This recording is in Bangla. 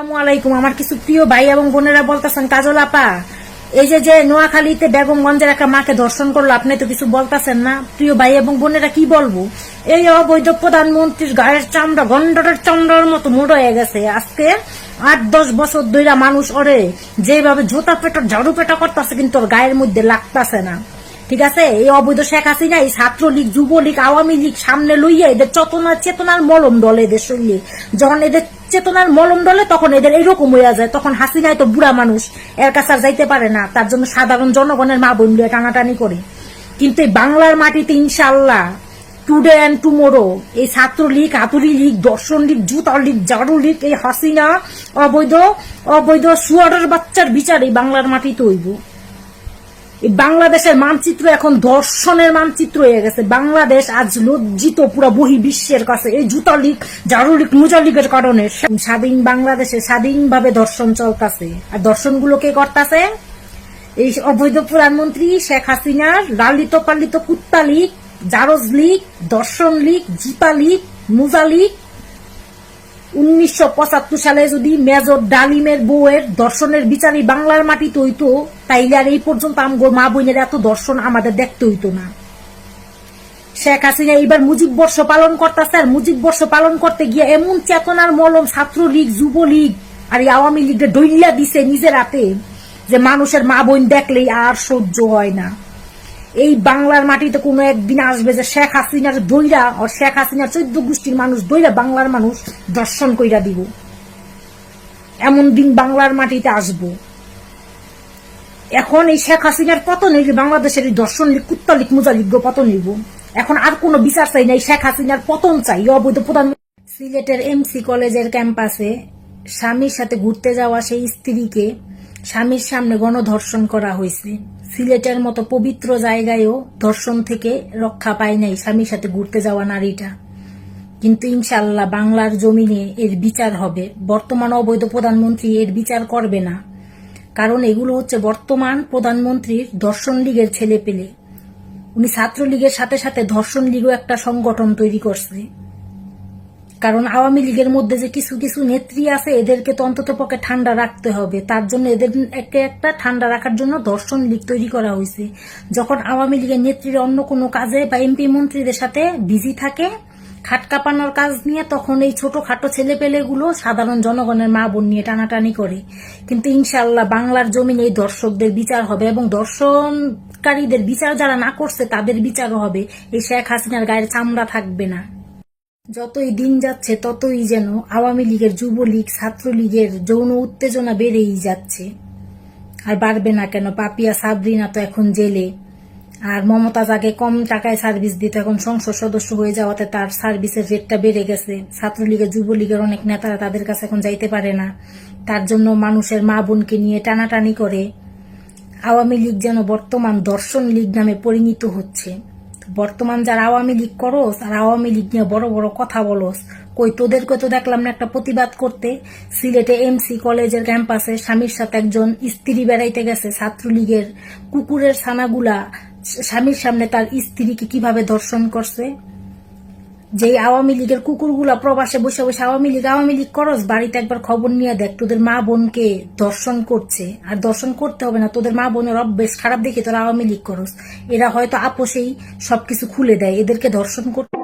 আসসালামু আমার কিছু প্রিয় ভাই এবং বোনেরা বলতেছেন, কাজল আপা, এই যে যে নোয়াখালীতে বেগমগঞ্জের একটা মাকে দর্শন করল, আপনি তো কিছু বলতেছেন না? প্রিয় ভাই এবং বোনেরা কি বলব? এই অবৈধ প্রধানমন্ত্রীর গায়ের চামড়া, গন্ডরের চামড়ার মতো মোড় হয়ে গেছে। আজকে আট, দশ বছর ধইরা মানুষ ওরে যেভাবে জোতা পেটা ঝাড়ু পেটা করতেছে, কিন্তু ওর গায়ের মধ্যে লাগতাছে না। ঠিক আছে? এই অবৈধ শেখ হাসিনা, এই ছাত্রলীগ, যুবলীগ, আওয়ামী লীগ সামনে লইয়া এদের চেতনার চেতনার মলম দলে এদের শরীরে। যখন এদের চেতনার মলম দলে তখন এদের এইরকম হইয়া যায়। তখন হাসিনাই তো বুড়া মানুষ। এর কাছে আর যাইতে পারে না। তার জন্য সাধারণ জনগণের মা বোন টানাটানি করে। কিন্তু এই বাংলার মাটিতে ইনশাল্লাহ টুডে অ্যান্ড টুমোরো এই ছাত্রলীগ হাতুড়ি লীগ দর্শন লীগ জুতার লীগ জারু লীগ এই হাসিনা অবৈধ অবৈধ, সুয়ারের বাচ্চার বিচার এই বাংলার মাটিতে হইব। বাংলাদেশের মানচিত্র এখন দর্শনের মানচিত্র হয়ে গেছে। বাংলাদেশ আজ লজ্জিত পুরো বহি বিশ্বের কাছে। এই জুতা লীগ ঝাড়ু লীগ, মুজা লীগের কারণে স্বাধীন বাংলাদেশে স্বাধীনভাবে দর্শন চলতেছে। আর দর্শনগুলো কে করতেছে? এই অবৈধ প্রধানমন্ত্রী শেখ হাসিনার লালিত পালিত কুত্তা জারজ লীগ, দর্শন লীগ, জিপা লীগ, মুজা উনিশশো সালে যদি মেজর ডালিমের বউয়ের দর্শনের বিচারই বাংলার মাটিতে হইতো তাইলে আর এই পর্যন্ত আমগো মা বোনের এত দর্শন আমাদের দেখতে হইতো না। শেখ হাসিনা এইবার মুজিব বর্ষ পালন করতেছে, আর মুজিব বর্ষ পালন করতে গিয়ে এমন চেতনার মলম ছাত্রলীগ, যুবলীগ, আর এই আওয়ামী লীগের দৈল্যা দিছে নিজের হাতে, যে মানুষের মা বোন দেখলেই আর সহ্য হয় না। এই বাংলার মাটিতে কোনো একদিন আসবে যে শেখ হাসিনার দইরা আর শেখ হাসিনার চোদ্দ গোষ্ঠীর মানুষ দইরা বাংলার মানুষ দর্শন কইরা দিব। এমন দিন বাংলার মাটিতে আসব। এখন এই শেখ হাসিনার পতন হইলে বাংলাদেশের এই দর্শন লীগ কুত্তা লীগ মুজা লীগ পতন হইব। এখন আর কোনো বিচার চাই নাই শেখ হাসিনার পতন চাই। অবৈধ প্রধান সিলেটের এমসি কলেজের ক্যাম্পাসে স্বামীর সাথে ঘুরতে যাওয়া সেই স্ত্রীকে স্বামীর সামনে গণধর্ষণ করা হয়েছে। সিলেটের মতো পবিত্র জায়গায়ও ধর্ষণ থেকে রক্ষা পায় নাই স্বামীর সাথে ঘুরতে যাওয়া নারীটা। কিন্তু ইনশাল্লাহ বাংলার জমিনে এর বিচার হবে। বর্তমান অবৈধ প্রধানমন্ত্রী এর বিচার করবে না। কারণ এগুলো হচ্ছে বর্তমান প্রধানমন্ত্রীর দর্শন লীগের ছেলে পেলে উনি ছাত্রলীগের সাথে সাথে ধর্ষণ লীগও একটা সংগঠন তৈরি করছে। কারণ আওয়ামী লীগের মধ্যে যে কিছু কিছু নেত্রী আছে, এদেরকে তো অন্তত পক্ষে ঠান্ডা রাখতে হবে। তার জন্য এদের একে একটা ঠান্ডা রাখার জন্য দর্শন লীগ তৈরি করা হয়েছে। যখন আওয়ামী লীগের নেত্রীরা অন্য কোনো কাজে বা এমপি মন্ত্রীদের সাথে বিজি থাকে, খাট কাঁপানোর কাজ নিয়ে তখন এই ছোটখাটো ছেলেপেলেগুলো সাধারণ জনগণের মা বোন নিয়ে টানাটানি করে। কিন্তু ইনশাল্লাহ বাংলার জমিনে এই দর্শকদের বিচার হবে এবং দর্শনকারীদের বিচার যারা না করছে, তাদের বিচারও হবে। এই শেখ হাসিনার গায়ের চামড়া থাকবে না। যতই দিন যাচ্ছে, ততই যেন আওয়ামী লীগের, যুবলীগ, ছাত্রলীগের যৌন উত্তেজনা বেড়েই যাচ্ছে। আর বাড়বে না কেন? পাপিয়া সাবরিনা তো এখন জেলে। আর মমতাজ আগে কম টাকায় সার্ভিস দিত, এখন সংসদ সদস্য হয়ে যাওয়াতে তার সার্ভিসের রেটটা বেড়ে গেছে। ছাত্রলীগের, যুবলীগের অনেক নেতারা তাদের কাছে এখন যাইতে পারে না। তার জন্য মানুষের মা বোনকে নিয়ে টানাটানি করে। আওয়ামী লীগ যেন বর্তমান দর্শন লীগ নামে পরিণত হচ্ছে। বর্তমান যারা আওয়ামী লীগ করস আর আওয়ামী লীগ নিয়ে বড় বড় কথা বলস, কই তোদেরকে তো দেখলাম না একটা প্রতিবাদ করতে। সিলেটে এমসি কলেজের ক্যাম্পাসে স্বামীর সাথে একজন স্ত্রী বেড়াইতে গেছে ছাত্রলীগের। কুকুরের ছানাগুলা স্বামীর সামনে তার স্ত্রীকে কীভাবে ধর্ষণ করছে? যে আওয়ামী লীগের কুকুরগুলা প্রবাসে বসে বসে আওয়ামী লীগ আওয়ামী লীগ করস, বাড়িতে একবার খবর নিয়ে দেখ, তোদের মা বোনকে দর্শন করছে। আর দর্শন করতে হবে না, তোদের মা বোনের অভ্যেস খারাপ দেখে তোরা আওয়ামী লীগ করস। এরা হয়তো আপোষেই সবকিছু খুলে দেয়, এদেরকে দর্শন করতে